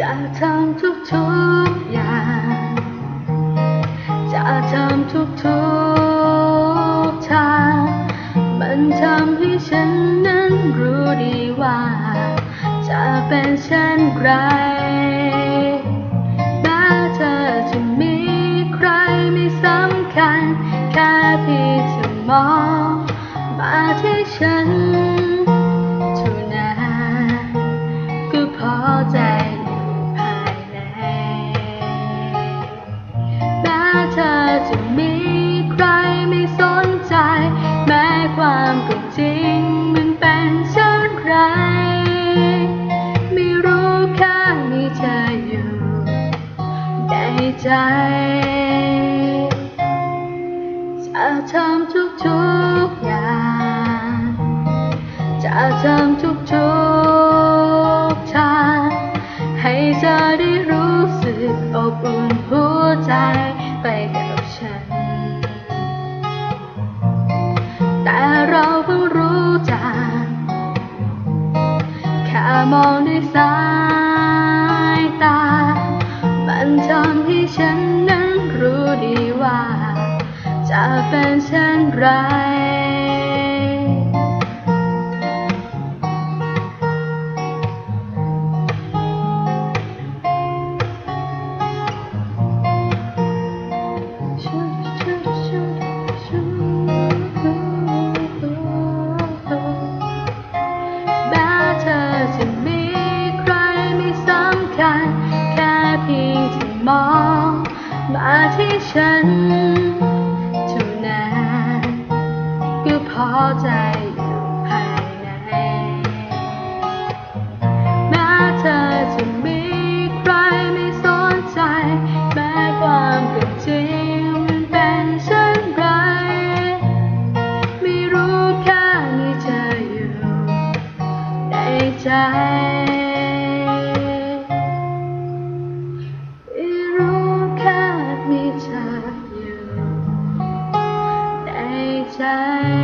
จะทำทุกๆอย่าง จะทำทุกๆทาง มันทำให้ฉันนั้นรู้ดีว่า จะเป็นเช่นไรแม้เธอจะมีใครไม่สำคัญ แค่เพียงจะมองมาที่ฉัน ริงมันเป็นเช่นไร ไม่รู้แค่มีเธออยู่ในใจจะทำทุกๆอย่างจะทำทุกๆทางให้เธอได้รู้สึกอบอุ่นหัวใจ องด้วยสายตา มันทำให้ฉันนั้นรู้ดีว่า จะเป็นเช่นไร มองมาที่ฉันเท่านั้นก็พอใจอยู่ภายในแม้เธอจะมีใครไม่สนใจแม้ความเป็นจริงมันเป็นเช่นไรไม่รู้แค่มีเธออยู่ในใจ I